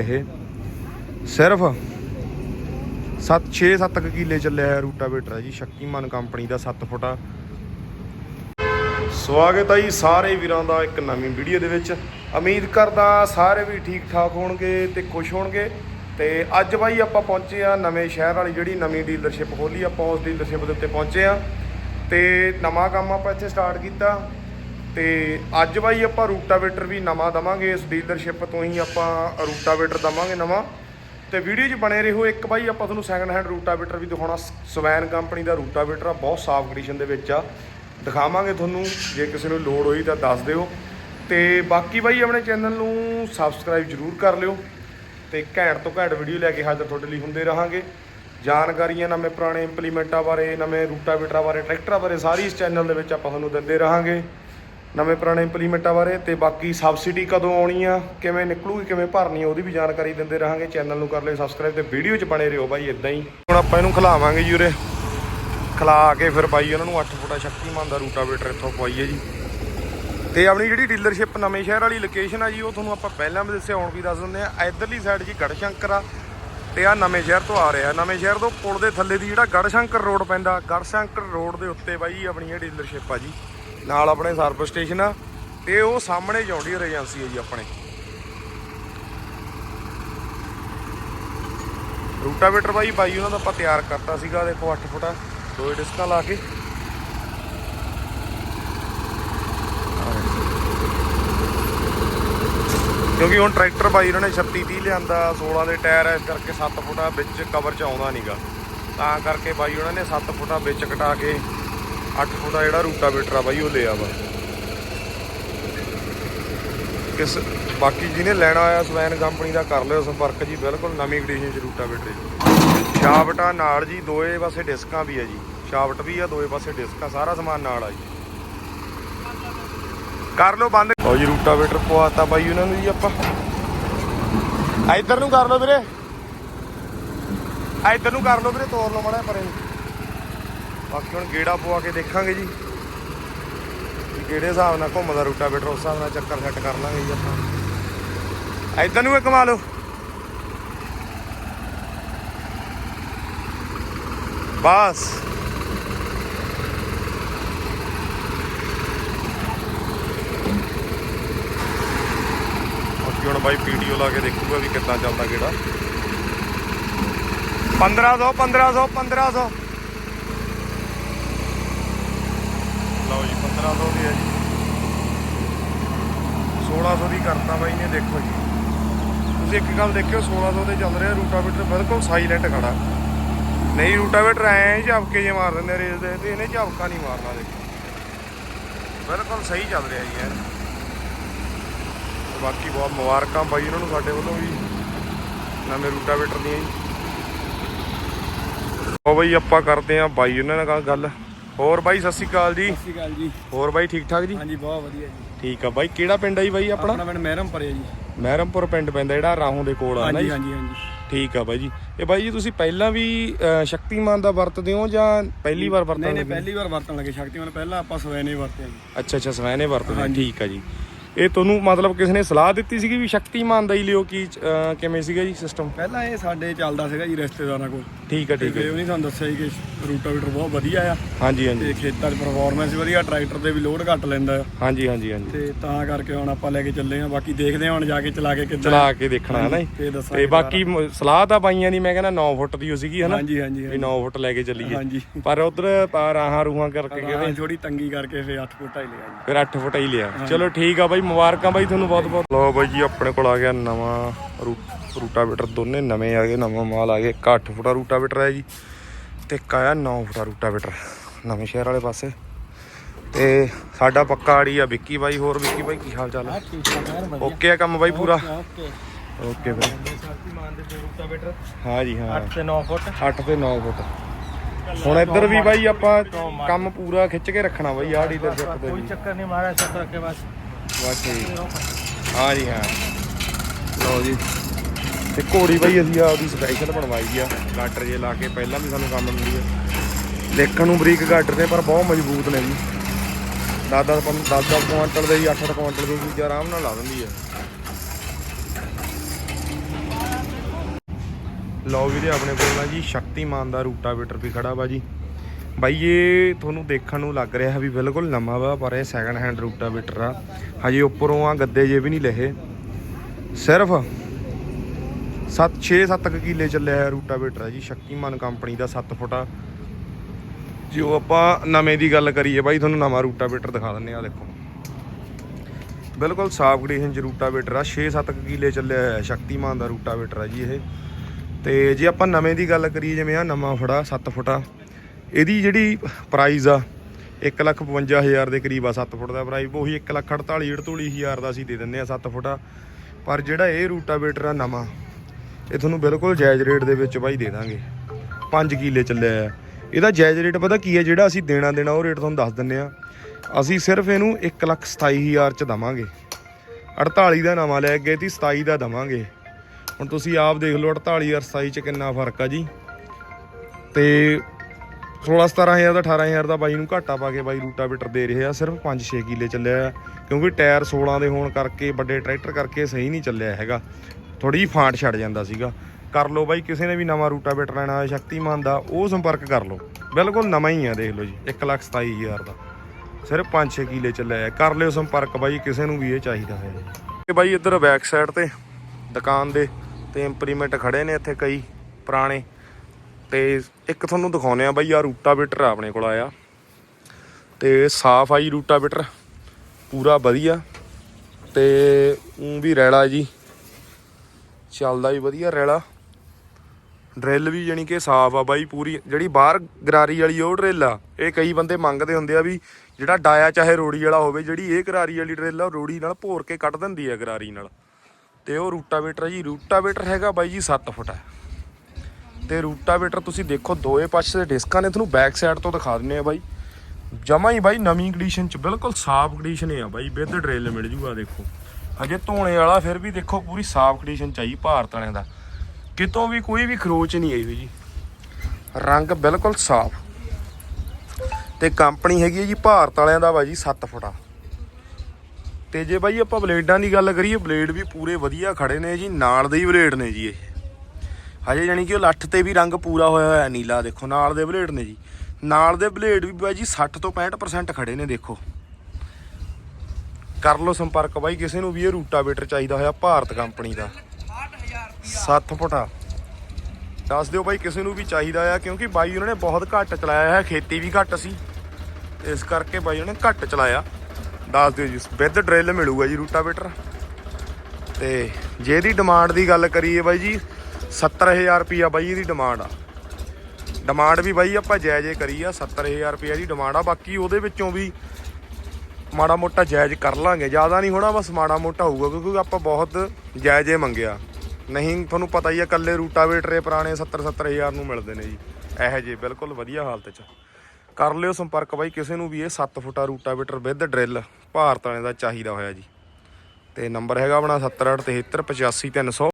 ਇਹ ਸਿਰਫ 7 6 7 ਕਿਲੇ ਚੱਲਿਆ ਹੈ ਰੂਟਾਵੇਟਰ ਹੈ ਜੀ, ਸ਼ਕਤੀਮਾਨ ਕੰਪਨੀ ਦਾ 7 ਫੁੱਟਾ। ਸਵਾਗਤ ਹੈ ਜੀ ਸਾਰੇ ਵੀਰਾਂ ਦਾ ਇੱਕ ਨਵੀਂ ਵੀਡੀਓ ਦੇ ਵਿੱਚ। ਉਮੀਦ ਕਰਦਾ ਸਾਰੇ ਵੀ ਠੀਕ ਠਾਕ ਹੋਣਗੇ ਤੇ ਖੁਸ਼ ਹੋਣਗੇ। ਤੇ ਅੱਜ ਬਾਈ ਆਪਾਂ ਪਹੁੰਚੇ ਆ ਨਵੇਂ ਸ਼ਹਿਰ ਵਾਲੀ ਜਿਹੜੀ ਨਵੀਂ ਡੀਲਰਸ਼ਿਪ ਖੋਲੀ ਆਪਾਂ ਉਸ ਡੀਲਰਸ਼ਿਪ ਦੇ ਉੱਤੇ ਪਹੁੰਚੇ ਆ ਤੇ ਨਵਾਂ ਕੰਮ ਆਪਾਂ ਇੱਥੇ ਸਟਾਰਟ ਕੀਤਾ। ਤੇ ਅੱਜ ਬਾਈ ਆਪਾਂ ਰੂਟਾਵੇਟਰ ਵੀ ਨਵਾਂ ਦਵਾਂਗੇ, ਇਸ ਡੀਲਰਸ਼ਿਪ ਤੋਂ ਹੀ ਆਪਾਂ ਰੂਟਾਵੇਟਰ ਦਵਾਂਗੇ ਨਵਾਂ। ਤੇ ਵੀਡੀਓ 'ਚ ਬਣੇ ਰਹੋ, ਇੱਕ ਬਾਈ ਆਪਾਂ ਤੁਹਾਨੂੰ ਸੈਕੰਡ ਹੈਂਡ ਰੂਟਾਵੇਟਰ ਵੀ ਦਿਖਾਉਣਾ। ਸਵੈਨ ਕੰਪਨੀ ਦਾ ਰੂਟਾਵੇਟਰ ਆ, ਬਹੁਤ ਸਾਫ਼ ਕੰਡੀਸ਼ਨ ਦੇ ਵਿੱਚ ਆ। ਦਿਖਾਵਾਂਗੇ ਤੁਹਾਨੂੰ, ਜੇ ਕਿਸੇ ਨੂੰ ਲੋੜ ਹੋਈ ਤਾਂ ਦੱਸ ਦਿਓ। ਤੇ ਬਾਕੀ ਬਾਈ ਆਪਣੇ ਚੈਨਲ ਨੂੰ ਸਬਸਕ੍ਰਾਈਬ ਜਰੂਰ ਕਰ ਲਿਓ ਤੇ ਘੈਂਟ ਤੋਂ ਘੈਂਟ ਵੀਡੀਓ ਲੈ ਕੇ ਹਾਜ਼ਰ ਤੁਹਾਡੇ ਲਈ ਹੁੰਦੇ ਰਹਾਂਗੇ। ਜਾਣਕਾਰੀਆਂ ਨਵੇਂ ਪੁਰਾਣੇ ਇੰਪਲੀਮੈਂਟਾਂ ਬਾਰੇ, ਨਵੇਂ ਰੂਟਾਵੇਟਰਾਂ ਬਾਰੇ, ਟਰੈਕਟਰਾਂ ਬਾਰੇ ਸਾਰੀ ਇਸ ਚੈਨਲ ਦੇ ਵਿੱਚ ਆਪਾਂ ਤੁਹਾਨੂੰ ਦਿੰਦੇ ਰਹਾਂਗੇ। ਨਵੇਂ ਪੁਰਾਣੇ ਇੰਪਲੀਮੈਂਟਾਂ ਬਾਰੇ ਤੇ ਬਾਕੀ ਸਬਸਿਡੀ ਕਦੋਂ ਆਉਣੀ ਆ ਕਿਵੇਂ ਨਿਕਲੂਗੀ, ਕਿਵੇਂ ਭਰਨੀ ਆ ਉਹਦੀ ਵੀ ਜਾਣਕਾਰੀ ਦਿੰਦੇ ਰਹਾਂਗੇ। ਚੈਨਲ ਨੂੰ ਕਰ ਲਿਓ ਸਬਸਕ੍ਰਾਈਬ ਤੇ ਵੀਡੀਓ 'ਚ ਬਣੇ ਰਹੋ ਬਾਈ ਇਦਾਂ ਹੀ। ਹੁਣ ਆਪਾਂ ਇਹਨੂੰ ਖਿਲਾਵਾਂਗੇ ਜੀ ਉਰੇ। ਖਿਲਾ ਕੇ ਫਿਰ ਬਾਈ ਉਹਨਾਂ ਨੂੰ 8 ਫੁੱਟਾ ਸ਼ਕਤੀਮਾਨ ਦਾ ਰੂਟਾਵੇਟਰ ਇੱਥੋਂ ਪਵਾਈਏ ਜੀ। ਤੇ ਆਪਣੀ ਜਿਹੜੀ ਡੀਲਰਸ਼ਿਪ ਨਵੇਂ ਸ਼ਹਿਰ ਵਾਲੀ ਲੋਕੇਸ਼ਨ ਆ ਜੀ, ਉਹ ਤੁਹਾਨੂੰ ਆਪਾਂ ਪਹਿਲਾਂ ਵੀ ਦੱਸਿਆ, ਹੁਣ ਵੀ ਦੱਸ ਦਿੰਦੇ ਆ। ਇਧਰਲੀ ਸਾਈਡ ਜੀ ਗੜਸ਼ੰਕਰ ਆ। ਤੇ ਆ ਨਵੇਂ ਸ਼ਹਿਰ ਤੋਂ ਆ ਰਿਹਾ ਨਵੇਂ ਸ਼ਹਿਰ ਤੋਂ ਪੁਲ ਦੇ ਥੱਲੇ ਦੀ ਜਿਹੜਾ ਗੜਸ਼ੰਕਰ ਰੋਡ ਪੈਂਦਾ, ਗੜਸ਼ੰਕਰ ਰੋਡ ਦੇ ਉੱਤੇ ਬਾਈ ਆਪਣੀ ਇਹ ਡੀਲਰਸ਼ਿਪ ਆ ਜੀ। ਨਾਲ ਆਪਣੇ ਸਰਵਿਸ ਸਟੇਸ਼ਨ ਆ ਤੇ ਉਹ ਸਾਹਮਣੇ ਜੌਂਡੀਅਰ ਏਜੰਸੀ ਹੈ ਜੀ ਆਪਣੇ। ਰੂਟਾਵੇਟਰ ਬਾਈ ਬਾਈ ਉਹਨਾਂ ਦਾ ਆਪਾਂ ਤਿਆਰ ਕਰਤਾ ਸੀਗਾ, ਦੇਖੋ 8 ਫੁੱਟਾ ਦੋ ਡਿਸਕਾਂ ਲਾ ਕੇ। ਕਿਉਂਕਿ ਹੁਣ ਟਰੈਕਟਰ ਬਾਈ ਉਹਨਾਂ ਨੇ 36 30 ਲਿਆਂਦਾ 16 ਦੇ ਟਾਇਰ ਇਸ ਕਰਕੇ 7 ਫੁੱਟਾ ਵਿੱਚ ਕਵਰ ਚ ਆਉਂਦਾ ਨਹੀਂਗਾ ਤਾਂ ਕਰਕੇ ਬਾਈ ਉਹਨਾਂ ਨੇ 7 ਫੁੱਟਾ ਵਿੱਚ ਕਟਾ ਕੇ 8 ਫੁੱਟਾ ਜਿਹੜਾ ਰੂਟਾਵੇਟਰ ਆ ਬਾਈ, ਉਹ ਲਿਆ ਵਾ। ਕਿਸ ਬਾਕੀ ਜਿਹਨੇ ਲੈਣਾ ਹੋਇਆ ਸਵੈਨ ਕੰਪਨੀ ਦਾ ਕਰ ਲਿਓ ਸੰਪਰਕ ਜੀ, ਬਿਲਕੁਲ ਨਵੀਂ ਕੰਡੀਸ਼ਨ ਚ ਰੂਟਾਵੇਟਰ ਸ਼ਾਫਟਾਂ ਨਾਲ ਜੀ, ਦੋਏ ਪਾਸੇ ਡਿਸਕਾਂ ਵੀ ਆ ਜੀ। ਸ਼ਾਫਟ ਵੀ ਆ, ਦੋਏ ਪਾਸੇ ਡਿਸਕਾਂ, ਸਾਰਾ ਸਮਾਨ ਨਾਲ ਆ ਜੀ। ਕਰ ਲਓ ਬੰਦ। ਲਓ ਜੀ, ਰੂਟਾਵੇਟਰ ਪਵਾਤਾ ਬਾਈ ਉਹਨਾਂ ਨੂੰ ਜੀ ਆਪਾਂ। ਇੱਧਰ ਨੂੰ ਕਰ ਲਓ ਵੀਰੇ। ਇੱਧਰ ਨੂੰ ਕਰ ਲਓ ਵੀਰੇ ਤੋੜ ਲਓ ਮੜਾ ਪਰੇ ਬਾਕੀ ਹੁਣ ਗੇੜਾ ਪਵਾ ਕੇ ਦੇਖਾਂਗੇ ਜੀ। ਵੀ ਕਿਹੜੇ ਹਿਸਾਬ ਨਾਲ ਘੁੰਮਦਾ ਰੂਟਾ ਰੂਟਾਵੇਟਰ ਉਸ ਹਿਸਾਬ ਨਾਲ ਚੱਕਰ ਸੈੱਟ ਕਰ ਲਾਂਗੇ ਜੀ ਆਪਾਂ। ਇੱਧਰ ਨੂੰ ਵੀ ਕਮਾ ਲਓ। ਬਸ। ਬਾਕੀ ਹੁਣ ਬਾਈ ਵੀਡੀਓ ਲਾ ਕੇ ਦੇਖੂਗਾ ਵੀ ਕਿੱਦਾਂ ਚੱਲਦਾ ਕਿਹੜਾ 1500 1500 1500 ਲਓ ਜੀ 1500 ਦੀ ਹੈ ਜੀ। 1600 ਦੀ ਕਰਤਾ ਬਾਈ ਨੇ, ਦੇਖੋ ਜੀ। ਤੁਸੀਂ ਇੱਕ ਗੱਲ ਦੇਖਿਓ 1600 ਤੇ ਚੱਲ ਰਿਹਾ ਰੂਟਾਵੇਟਰ, ਬਿਲਕੁਲ ਸਾਈਲੈਂਟ ਖੜਾ। ਨਹੀਂ, ਰੂਟਾਵੇਟਰ ਐ ਝਪਕੇ ਜੇ ਮਾਰ ਦਿੰਦੇ ਰੇਸ ਦੇ, ਤੇ ਇਹਨੇ ਝਪਕਾ ਨਹੀਂ ਮਾਰਨਾ, ਦੇਖੋ। ਬਿਲਕੁਲ ਸਹੀ ਚੱਲ ਰਿਹਾ ਜੀ ਯਾਰ ਬਾਕੀ ਬਹੁਤ ਮੁਬਾਰਕਾਂ ਬਾਈ ਉਹਨਾਂ ਨੂੰ ਸਾਡੇ ਵੱਲੋਂ ਵੀ, ਨਵੇਂ ਰੂਟਾਵੇਟਰ ਦੀਆਂ ਜੀ। ਉਹ ਬਾਈ, ਆਪਾਂ ਕਰਦੇ ਆਂ ਬਾਈ ਉਹਨਾਂ ਨਾਲ ਗੱਲ। ਹੋਰ ਬਾਈ ਸਤਿ ਸ਼੍ਰੀ ਅਕਾਲ ਜੀ। ਸਤਿ ਸ਼੍ਰੀ ਅਕਾਲ ਜੀ। ਹੋਰ ਬਾਈ ਠੀਕ ਠਾਕ ਜੀ? ਹਾਂਜੀ ਬਹੁਤ ਵਧੀਆ ਜੀ। ਠੀਕ ਆ ਬਾਈ ਕਿਹੜਾ ਪਿੰਡ ਆ ਜੀ ਬਾਈ ਆਪਣਾ? ਆਪਣਾ ਪਿੰਡ ਮਹਿਰਮਪੁਰ ਹੈ ਜੀ। ਮਹਿਰਮਪੁਰ ਪਿੰਡ ਪੈਂਦਾ ਜਿਹੜਾ ਰਾਹੋਂ ਦੇ ਕੋਲ ਆ ਨਾ ਜੀ? ਹਾਂਜੀ ਹਾਂਜੀ। ਠੀਕ ਆ ਬਾਈ ਜੀ। ਇਹ ਬਾਈ ਜੀ ਤੁਸੀਂ ਪਹਿਲਾਂ ਵੀ ਸ਼ਕਤੀਮਾਨ ਦਾ ਵਰਤਦੇ ਹੋ ਜਾਂ ਪਹਿਲੀ ਵਾਰ ਵਰਤਣ ਨਹੀਂ ਨਹੀਂ ਲੱਗੇ? ਪਹਿਲੀ ਵਾਰ ਵਰਤਣ ਲੱਗੇ। ਸ਼ਕਤੀਮਾਨ ਪਹਿਲਾਂ ਆਪਾਂ ਸਵੈਨੇ ਵਰਤੇ ਜੀ। ਅੱਛਾ ਅੱਛਾ ਸਵੈਨੇ ਵਰਤਦੇ ਹੋ, ਠੀਕ ਆ ਜੀ। ਇਹ ਤੁਹਾਨੂੰ ਮਤਲਬ ਕਿਸੇ ਨੇ ਸਲਾਹ ਦਿੱਤੀ ਸੀਗੀ ਵੀ ਸ਼ਕਤੀਮਾਨ ਦਾ ਹੀ ਲਿਓ ਕੀ ਕਿਵੇਂ ਸੀਗਾ ਜੀ ਸਿਸਟਮ ਪਹਿਲਾਂ ਇਹ ਸਾਡੇ ਚੱਲਦਾ ਸੀਗਾ ਜੀ ਰਿਸ਼ਤੇਦਾਰਾਂ ਕੋਲ। ਠੀਕ ਤੇ ਠੀਕ ਫਿਰ ਉਹਨੇ ਸਾਨੂੰ ਦੱਸਿਆ ਜੀ ਕਿ ਰੂਟਾਵੇਟਰ ਬਹੁਤ ਵਧੀਆ ਆ ਹਾਂਜੀ ਤੇ ਹਾਂਜੀ ਖੇਤਾਂ 'ਚ ਪਰਫਾਰਮੈਂਸ ਵਧੀਆ ਟਰੈਕਟਰ ਤੇ ਵੀ ਲੋਡ ਘੱਟ ਲੈਂਦਾ। ਆ ਹਾਂਜੀ ਹਾਂਜੀ ਹਾਂਜੀ। ਤੇ ਤਾਂ ਕਰਕੇ ਹੁਣ ਆਪਾਂ ਲੈ ਕੇ ਚੱਲੇ ਆ ਬਾਕੀ ਦੇਖਦੇ ਹਾਂ ਹੁਣ ਜਾ ਕੇ ਚਲਾ ਕੇ ਕਿੱਦਾਂ ਚਲਾ ਕੇ ਦੇਖਣਾ ਹੈ ਨਾ ਜੀ। ਤੇ ਦੱਸਾਂਗੇ ਤੇ ਬਾਕੀ ਮ- ਸਲਾਹ ਤਾਂ ਬਾਈਆਂ ਦੀ ਮੈਂ ਕਹਿੰਦਾ 9 ਫੁੱਟ ਦੀ ਹੋ ਸੀਗੀ ਹਨਾ ਹਾਂਜੀ ਹਾਂਜੀ ਵੀ 9 ਫੁੱਟ ਲੈ ਕੇ ਚੱਲੀਏ। ਹਾਂਜੀ। ਪਰ ਉਧਰ ਰਾਹਾਂ ਰੂਹਾਂ ਕਰਕੇ ਕਹਿੰਦੇ। ਹਾਂ ਥੋੜੀ ਤੰਗੀ ਕਰਕੇ ਫਿਰ 8 ਫੁੱਟ ਹੀ ਲਿਆ ਜੀ। ਫਿਰ 8 ਫੁੱਟ ਹੀ ਲਿਆ। ਚਲੋ ਠੀਕ ਆ ਬਾਈ ਮੁਬਾਰਕਾਂ ਬਾਈ ਤੁਹਾਨੂੰ ਬਹੁਤ ਬਹੁਤ। ਲੋ ਬਾਈ ਜੀ ਆਪਣੇ ਕੋਲ ਆ ਗਿਆ ਨਵਾਂ ਰੂ- ਰੂਟਾਵੇਟਰ ਦੋਨੇ ਨਵੇਂ ਆ ਗਏ ਨਵਾਂ ਮਾਲ ਆ ਗਿਆ 8 ਫੁੱਟਾ ਰੂਟਾਵੇਟਰ ਹੈ ਜੀ ਤੇ ਇੱਕ ਆਇਆ 9 ਫੁੱਟਾ ਰੂਟਾਵੇਟਰ ਨਵੇਂ ਸ਼ਹਿਰ ਵਾਲੇ ਪਾਸੇ। ਤੇ ਸਾਡਾ ਪੱਕਾ ਆੜੀ ਆ ਵਿੱਕੀ ਬਾਈ ਹੋਰ ਵਿੱਕੀ ਬਾਈ ਕੀ ਹਾਲ ਚਾਲ ਹੈ ਓਕੇ ਆ ਕੰਮ ਬਾਈ ਪੂਰਾ? ਓਕੇ ਬਾਈ। ਹਾਂ ਜੀ ਹਾਂ। 8 ਤੇ 9 ਫੁੱਟ। 8 ਤੇ 9 ਫੁੱਟ। ਹੁਣ ਇੱਧਰ ਵੀ ਬਾਈ ਆਪਾਂ ਕੰਮ ਪੂਰਾ ਖਿੱਚ ਕੇ ਰੱਖਣਾ ਬਾਈ ਆੜੀ ਦੇ ਸਿੱਖ ਤੇ ਕੋਈ ਚੱਕਰ ਨਹੀਂ ਮਹਾਰਾਜ ਸਭ ਰੱਖੇ ਬਸ। ਵਾਕਈ ਹਾਂ ਜੀ ਹਾਂ। ਲਓ ਜੀ। ਤੇ ਘੋੜੀ ਬਾਈ ਅਸੀਂ ਆਪਦੀ ਸਪੈਸ਼ਲ ਬਣਵਾਈ ਆ। ਗਾਟਰ ਜੇ ਲਾ ਕੇ ਪਹਿਲਾਂ ਵੀ ਸਾਨੂੰ ਕੰਮ ਮਿਲੀ ਆ। ਦੇਖਣ ਨੂੰ ਬਰੀਕ ਗਾਟਰ ਨੇ, ਪਰ ਬਹੁਤ ਮਜ਼ਬੂਤ ਨੇ ਜੀ। 10 10 10 10 ਕੁਆਂਟਲ ਦੇ ਜੀ 8 8 ਕੁਆਂਟਲ ਦੇ ਚੀਜ਼ ਆਰਾਮ ਨਾਲ ਲਾ ਦਿੰਦੀ ਆ। ਲਓ ਵੀਰੇ, ਆਪਣੇ ਕੋਲ ਨਾ ਜੀ ਸ਼ਕਤੀਮਾਨ ਦਾ ਰੂਟਾਵੇਟਰ ਵੀ ਖੜਾ ਵਾ ਜੀ। ਬਾਈ, ਇਹ ਤੁਹਾਨੂੰ ਦੇਖਣ ਨੂੰ ਲੱਗ ਰਿਹਾ ਵੀ ਬਿਲਕੁਲ ਨਵਾਂ ਵਾ, ਪਰ ਇਹ ਸੈਕੰਡ ਹੈਂਡ ਰੂਟਾਵੇਟਰ ਆ। ਹਜੇ ਉੱਪਰੋਂ ਆ ਗੱਦੇ ਜੇ ਵੀ ਨਹੀਂ ਲਹੇ। ਸਿਰਫ 7 6 7 ਕਿੱਲੇ ਚੱਲਿਆ ਹੈ ਰੂਟਾਵੇਟਰ ਹੈ ਜੀ, ਸ਼ਕਤੀਮਾਨ ਕੰਪਨੀ ਦਾ 7 ਫੁੱਟਾ। ਉਹ ਆਪਾਂ ਨਵੇਂ ਦੀ ਗੱਲ ਕਰੀਏ ਬਾਈ, ਤੁਹਾਨੂੰ ਨਵਾਂ ਰੂਟਾਵੇਟਰ ਦਿਖਾ ਦਿੰਨੇ ਆ, ਦੇਖੋ। ਬਿਲਕੁਲ ਸਾਫ਼ ਕੰਡੀਸ਼ਨ ਚ ਰੂਟਾਵੇਟਰ ਆ 6-7 ਕਿੱਲੇ ਚੱਲਿਆ ਹੋਇਆ ਹੈ ਸ਼ਕਤੀਮਾਨ ਦਾ ਰੂਟਾਵੇਟਰ ਆ ਜੀ ਇਹ। ਤੇ ਜੇ ਆਪਾਂ ਨਵੇਂ ਦੀ ਗੱਲ ਕਰੀਏ, ਜਿਵੇਂ ਆ ਨਵਾਂ ਫੜਾ 7 ਫੁੱਟਾ, ਇਹਦੀ ਜਿਹੜੀ ਪ੍ਰਾਈਸ ਆ 155000 ਦੇ ਕਰੀਬ ਆ 7 ਫੁੱਟ ਦਾ ਪ੍ਰਾਈਸ ਉਹੀ 148 48000 ਦਾ ਅਸੀਂ ਦੇ ਦਿੰਨੇ ਆ 7 ਫੁੱਟਾ। ਪਰ ਜਿਹੜਾ ਇਹ ਰੂਟਾਵੇਟਰ ਆ ਨਵਾਂ ਇਹ ਤੁਹਾਨੂੰ ਬਿਲਕੁਲ ਜਾਇਜ਼ ਰੇਟ ਦੇ ਵਿੱਚ ਬਾਈ ਦੇ ਦਾਂਗੇ। 5 ਕਿੱਲੇ ਚੱਲਿਆ ਆ। ਇਹਦਾ ਜਾਇਜ਼ ਰੇਟ ਪਤਾ ਕੀ ਹੈ? ਜਿਹੜਾ ਅਸੀਂ ਦੇਣਾ ਦੇਣਾ ਉਹ ਰੇਟ ਤੁਹਾਨੂੰ ਦੱਸ ਦਿੰਨੇ ਆ। ਅਸੀਂ ਸਿਰਫ ਇਹਨੂੰ 127000 ਚ ਦਵਾਂਗੇ। 48 ਦਾ ਨਵਾਂ ਲੈ ਗਏ ਤੀ 27 ਦਾ ਦਵਾਂਗੇ। ਹੁਣ ਤੁਸੀਂ ਆਪ ਦੇਖ ਲਓ 48 ਔਰ 27 ਚ ਕਿੰਨਾ ਫ਼ਰਕ ਆ ਜੀ। ਤੇ 16 17000 ਦਾ 18000 ਦਾ ਬਾਈ ਨੂੰ ਘਾਟਾ ਪਾ ਕੇ ਬਾਈ ਰੂਟਾਵੇਟਰ ਦੇ ਰਹੇ ਆ। ਸਿਰਫ 5-6 ਕਿੱਲੇ ਚੱਲਿਆ ਆ। ਕਿਉਂਕਿ ਟਾਇਰ 16 ਦੇ ਹੋਣ ਕਰਕੇ, ਵੱਡੇ ਟਰੈਕਟਰ ਕਰਕੇ ਸਹੀ ਨਹੀਂ ਚੱਲਿਆ ਹੈਗਾ। ਥੋੜੀ ਜਿਹੀ ਫਾਂਟ ਛੱਡ ਜਾਂਦਾ ਸੀਗਾ। ਕਰ ਲਓ ਬਾਈ, ਕਿਸੇ ਨੇ ਵੀ ਨਵਾਂ ਰੂਟਾਵੇਟਰ ਲੈਣਾ ਹੈ ਸ਼ਕਤੀਮਾਨ ਦਾ, ਉਹ ਸੰਪਰਕ ਕਰ ਲਓ। ਬਿਲਕੁਲ ਨਵਾਂ ਹੀ ਆ, ਦੇਖ ਲਓ ਜੀ 127000 ਦਾ। ਸਿਰਫ 5-6 ਕਿਲੇ ਚੱਲਿਆ ਹੈ ਕਰ ਲਿਓ ਸੰਪਰਕ ਬਾਈ, ਕਿਸੇ ਨੂੰ ਵੀ ਇਹ ਚਾਹੀਦਾ ਹੈ। ਤੇ ਬਾਈ, ਇੱਧਰ ਬੈਕ ਸਾਈਡ ਤੇ ਦੁਕਾਨ ਦੇ ਤੇ ਇੰਪਲੀਮੈਂਟ ਖੜੇ ਨੇ ਇੱਥੇ ਕਈ ਪੁਰਾਣੇ। ਤੇ ਇੱਕ ਤੁਹਾਨੂੰ ਦਿਖਾਉਨੇ ਆ ਬਾਈ ਆ ਰੂਟਾਵੇਟਰ ਆ ਆਪਣੇ ਕੋਲ ਆਇਆ। ਤੇ ਸਾਫ਼ ਆਈ ਰੂਟਾਵੇਟਰ ਪੂਰਾ ਵਧੀਆ। ਤੇ ਉਹ ਵੀ ਰੈਲਾ ਜੀ। ਚੱਲਦਾ ਵੀ ਵਧੀਆ ਰੇਲਾ। ਡਰਿੱਲ ਵੀ ਜਾਣੀ ਕਿ ਸਾਫ਼ ਆ ਬਾਈ, ਪੂਰੀ ਜਿਹੜੀ ਬਾਹਰ ਗਰਾਰੀ ਵਾਲੀ ਉਹ ਡਰਿੱਲ ਆ। ਇਹ ਕਈ ਬੰਦੇ ਮੰਗਦੇ ਹੁੰਦੇ ਆ ਵੀ ਜਿਹੜਾ ਡਾਇਆ ਚਾਹੇ ਰੋੜੀ ਵਾਲਾ ਹੋਵੇ, ਜਿਹੜੀ ਇਹ ਗਰਾਰੀ ਵਾਲੀ ਡਰਿੱਲ ਆ, ਉਹ ਰੋੜੀ ਨਾਲ ਭੋਰ ਕੇ ਕੱਢ ਦਿੰਦੀ ਆ ਗਰਾਰੀ ਨਾਲ। ਤੇ ਉਹ ਰੂਟਾਵੇਟਰ ਆ ਜੀ, ਰੂਟਾਵੇਟਰ ਹੈਗਾ ਬਾਈ ਜੀ 7 ਫੁੱਟ ਹੈ ਤੇ ਰੂਟਾਵੇਟਰ ਤੁਸੀਂ ਦੇਖੋ ਦੋਏ ਪਾਸੇ ਦੇ ਡਿਸਕਾਂ ਨੇ, ਤੁਹਾਨੂੰ ਬੈਕ ਸਾਈਡ ਤੋਂ ਦਿਖਾ ਦਿੰਨੇ ਆ ਬਾਈ। ਜਮਾ ਹੀ ਬਾਈ ਨਵੀਂ ਕੰਡੀਸ਼ਨ ਚ ਬਿਲਕੁਲ ਸਾਫ਼ ਕੰਡੀਸ਼ਨ ਆ ਬਾਈ, ਵਿਦ ਡਰਿੱਲ ਮਿਲ ਜੂਗਾ ਦੇਖੋ। ਹਜੇ ਧੋਣੇ ਵਾਲਾ ਫਿਰ ਵੀ ਦੇਖੋ ਪੂਰੀ ਸਾਫ਼ ਕੰਡੀਸ਼ਨ ਚ ਆਈ ਭਾਰਤ ਵਾਲਿਆਂ ਦਾ। ਕਿਤੋਂ ਵੀ ਕੋਈ ਵੀ ਖਰੋਚ ਨਹੀਂ ਆਈ ਹੋਈ ਜੀ। ਰੰਗ ਬਿਲਕੁਲ ਸਾਫ਼। ਤੇ ਕੰਪਨੀ ਹੈਗੀ ਹੈ ਜੀ ਭਾਰਤ ਵਾਲਿਆਂ ਦਾ ਵਾ ਜੀ 7 ਫੁੱਟਾ। ਤੇ ਜੇ ਬਾਈ ਆਪਾਂ ਬਲੇਡਾਂ ਦੀ ਗੱਲ ਕਰੀਏ, ਬਲੇਡ ਵੀ ਪੂਰੇ ਵਧੀਆ ਖੜੇ ਨੇ ਜੀ, ਨਾਲ ਦੇ ਹੀ ਬਲੇਡ ਨੇ ਜੀ ਇਹ। ਹਜੇ ਜਾਨੀ ਕਿ ਉਹ ਲੱਠ ਤੇ ਵੀ ਰੰਗ ਪੂਰਾ ਹੋਇਆ ਹੋਇਆ ਨੀਲਾ ਦੇਖੋ, ਨਾਲ ਦੇ ਬਲੇਡ ਨੇ ਜੀ। ਨਾਲ ਦੇ ਬਲੇਡ ਵੀ ਬਾਈ ਜੀ 60 ਤੋਂ 65% ਖੜੇ ਨੇ ਦੇਖੋ। ਕਰ ਲਓ ਸੰਪਰਕ ਬਾਈ, ਕਿਸੇ ਨੂੰ ਵੀ ਇਹ ਰੂਟਾਵੇਟਰ ਚਾਹੀਦਾ ਹੋਇਆ ਭਾਰਤ ਕੰਪਨੀ ਦਾ। 7 ਫੁੱਟਾ। ਦੱਸ ਦਿਓ ਬਾਈ, ਕਿਸੇ ਨੂੰ ਵੀ ਚਾਹੀਦਾ ਆ, ਕਿਉਂਕਿ ਬਾਈ ਉਹਨਾਂ ਨੇ ਬਹੁਤ ਘੱਟ ਚਲਾਇਆ ਹੈ, ਖੇਤੀ ਵੀ ਘੱਟ ਸੀ। ਇਸ ਕਰਕੇ ਬਾਈ ਉਹਨੇ ਘੱਟ ਚਲਾਇਆ। ਦੱਸ ਦਿਓ ਜੀ, ਵਿਦ ਡਰਿੱਲ ਮਿਲੂਗਾ ਜੀ ਰੂਟਾਵੇਟਰ। ਤੇ ਜੇ ਇਹਦੀ ਡਿਮਾਂਡ ਦੀ ਗੱਲ ਕਰੀਏ ਬਾਈ ਜੀ 70000 ਰੁਪਿਆ ਬਾਈ ਇਹਦੀ ਡਿਮਾਂਡ ਆ। ਡਿਮਾਂਡ ਵੀ ਬਾਈ ਆਪਾਂ ਜਾਇਜ਼ੇ ਕਰੀ ਆ 70000 ਰੁਪਿਆ ਦੀ ਡਿਮਾਂਡ ਆ। ਬਾਕੀ ਉਹਦੇ ਵਿੱਚੋਂ ਵੀ ਮਾੜਾ ਮੋਟਾ ਜਾਇਜ਼ ਕਰ ਲਾਂਗੇ। ਜ਼ਿਆਦਾ ਨਹੀਂ ਹੋਣਾ, ਬਸ ਮਾੜਾ ਮੋਟਾ ਹੋਊਗਾ, ਕਿਉਂਕਿ ਆਪਾਂ ਬਹੁਤ ਜਾਇਜ਼ੇ ਮੰਗਿਆ। ਨਹੀਂ, ਤੁਹਾਨੂੰ ਪਤਾ ਹੀ ਆ ਕੱਲੇ ਰੂਟਾਵੇਟਰ ਇਹ ਪੁਰਾਣੇ 70 70000 ਨੂੰ ਮਿਲਦੇ ਨੇ ਜੀ। ਇਹੋ ਜਿਹੇ, ਬਿਲਕੁਲ ਵਧੀਆ ਹਾਲਤ 'ਚ। ਕਰ ਲਿਓ ਸੰਪਰਕ ਬਾਈ, ਕਿਸੇ ਨੂੰ ਵੀ ਇਹ 7 ਫੁੱਟਾ ਰੂਟਾਵੇਟਰ ਵਿਦ ਡਰਿੱਲ, ਭਾਰਤ ਵਾਲੇ ਦਾ ਚਾਹੀਦਾ ਹੋਇਆ ਜੀ। ਤੇ ਨੰਬਰ ਹੈਗਾ ਆਪਣਾ 7873 85300